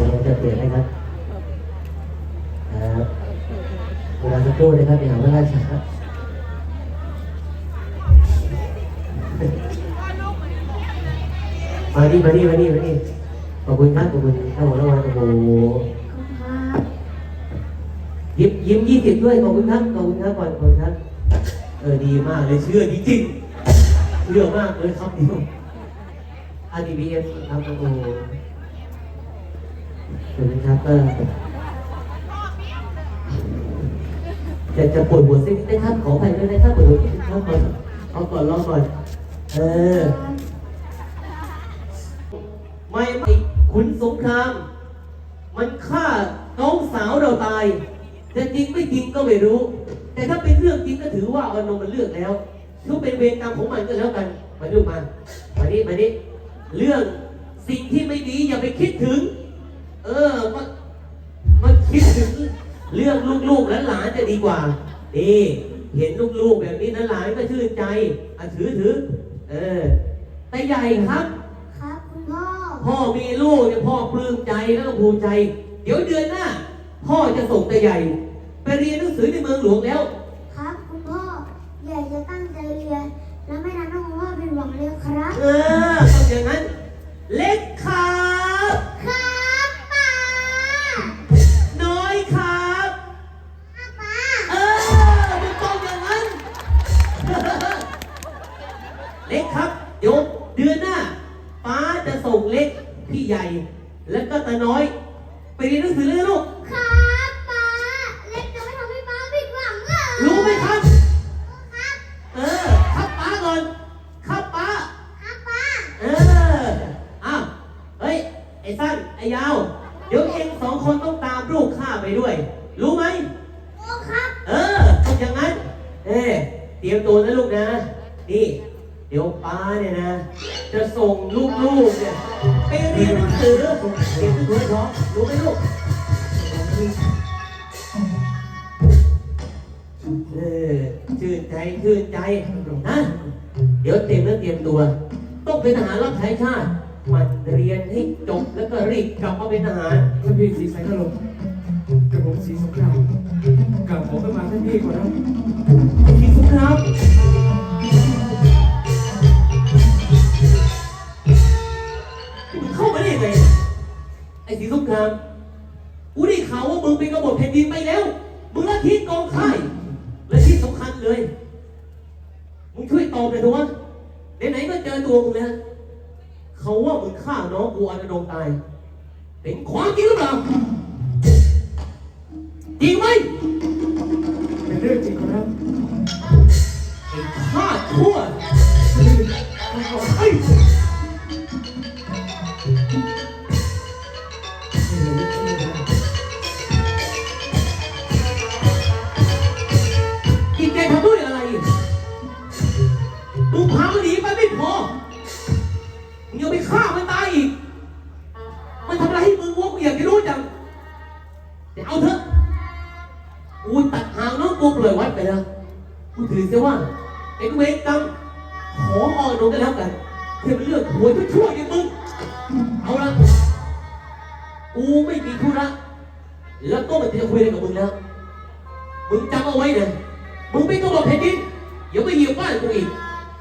เดี๋ยวจะเปลี่ยนให้ครับครับเวลาสักครู่นะครับอย่าเวลาช้ามาดิมาดิมาดิมาดิขอบคุณครับขอบคุณครับผมรางวัลโอ้โหยิ้มยิ้มยี่สิบด้วยขอบคุณครับขอบคุณครับก่อนขอบคุณครับเออดีมากเลยเชื่อจริงๆเชื่อมากเลยครับดิวอาร์ดีบีเอฟครับโอ้โห ขอบคุณครับก็จะจะปวดหัวซิได้ครับขอไปด้วยนะครับปวดหัวซิเข้าก่อนเอาก่อนรอก่อน เออ ไม่ไม่ขุนสงคราม มันฆ่าน้องสาวเราตายจะจริงไม่จริงก็ไม่รู้ แต่ถ้าเป็นเรื่องจริงก็ถือว่าอานนท์มันเลือกแล้วถือเป็นเวรกรรมของมันก็แล้วกัน มาดูมามานี่มานี่เรื่องสิ่งที่ไม่ดีอย่าไปคิดถึง เออมามาคิดถึงเรื่องลูกๆและหลานจะดีกว่านี่เห็นลูกๆแบบนี้นะหลานก็ชื่นใจอะถือถือเออแต่ใหญ่ครับ ครับคุณพ่อ พ่อมีลูกเนี่ยพ่อปลื้มใจแล้วก็ภูมิใจ เดี๋ยวเดือนหน้าพ่อจะส่งตาใหญ่ ไปเรียนหนังสือในเมืองหลวงแล้ว ไปเรียนหนังสือเลยนะลูก ครับป้าเล็กจะไม่ทำให้ป้าผิดหวังเหรอรู้ไหมครับ ครับเออ ครับป้าก่อน ครับป้า ครับป้าเอออ้าวเฮ้ย ไอ้สั้น ไอ้ยาว เดี๋ยวเองสองคนต้องตามลูกข้าไปด้วย รู้ไหม โอ้ครับ เออต้องอย่างนั้น เอ้เตรียมตัวนะลูกนะ นี่ เดี๋ยวป้าเนี่ยนะ จะส่งลูกๆเนี่ยไปเรียนหนังสือเรียนหนังสือให้พร้อมรู้ไหมลูกเออชื่นใจชื่นใจนะเดี๋ยวเตรียมเนื้อเตรียมตัว ต้องเป็นทหารรับใช้ชาติมันเรียนให้จบแล้วก็รีบกลับมาเป็นทหารท่านพี่สีแสงนรงค์กับผมสีสงครามกลับขอไปมาท่านพี่ก่อนนะทีสุครับมึ มึงละทิ้งกองค่ายและที่สำคัญเลย มึงช่วยตอบหน่อยเถอะวะไหนๆก็เจอตัวมึงแล้ว เขาว่ามึงฆ่าน้องกูอานนท์ตาย เป็นความจริงหรือเปล่า จริงไหมเป็นเรื่องจริงขอรับไอ้ข้าชั่ว แต่เอาเถอะกูตัดหางน้องกูปล่อยวัดไปแล้วกูถือเสียว่าเป็นเวรกรรมขออ่อนลงกันแล้วกันเพื่อเป็นเลือกหัวชั่วๆอย่างมึงเอาละกูไม่มีธุระแล้วก็ไมันจะคุยอะไรกับมึงแล้วมึงจำเอาไว้นะมึงไม่ต้องบอกแผ่นดินอย่าไปเหยียบบ้านกูอีก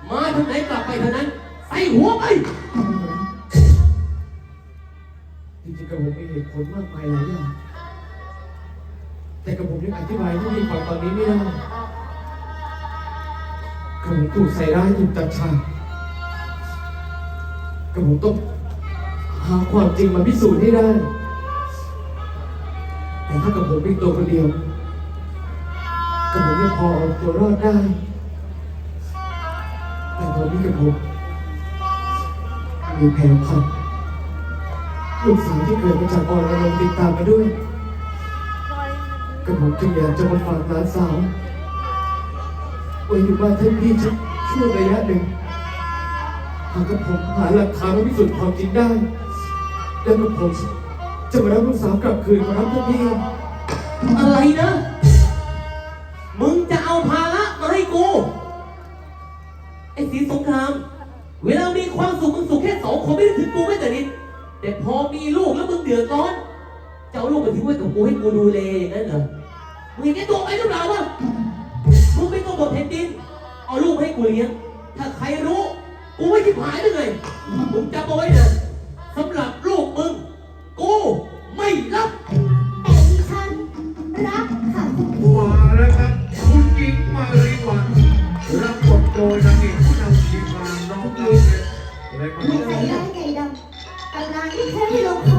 มาทางไหนกลับไปทางนั้นใส่หัวไปจริงๆกับผมมีเหตุผลมากมายหลายอย่าง แต่กับผมยังอธิบายที่มีฟังตอนนี้ไม่ได้กับผมถูกใส่ร้ายถูกตัดฉากกับผมต้องหาความจริงมาพิสูจน์ให้ได้ แต่ถ้ากับผมเป็นตัวคนเดียวกับผมยังพอเอาตัวรอดได้ แต่ตอนนี้กับผมมีแผนพันลูกสาวที่เกิดมาจากอรนงติดตามมาด้วย กับผมจึงอยากจะมาฝากหลานสาวไว้อยู่บ้านท่านพี่ชักช่วงระยะหนึ่งหากกับผมหาหลักฐานมาพิสูจน์ความจริงได้ แล้วกับผมจะมารับลูกสาวกลับคืนมารับท่านพี่อะไรนะ มึงจะเอาภาระมาให้กู ไอ้สีสงคราม เวลามีความสุขมึงสุขแค่สองคนไม่ได้ถึงกูไม่แต่นิด แต่พอมีลูกแล้วมึงเดือดร้อน กับกูให้กูดูแลอย่างนั้นเหรอมึงอย่างนี้ตัวไปหรือเปล่าวะมึงเป็นตัวบทแผ่นดิน เอาลูกมาให้กูเลี้ยง ถ้าใครรู้ กูไม่ชิบหายได้ไงมึงจำเอาไว้นะสำหรับลูกมึง กูไม่รับแต่ดิฉันรักค่ะคุณพี่มาแล้วครับคุณหญิงมาริวันรับบทโดยนางเอกผู้นำทีมงานน้องน้ำเพชรและก็ไม่ใจร้ายใจดำตำนานที่แค่ไม่ลงคอ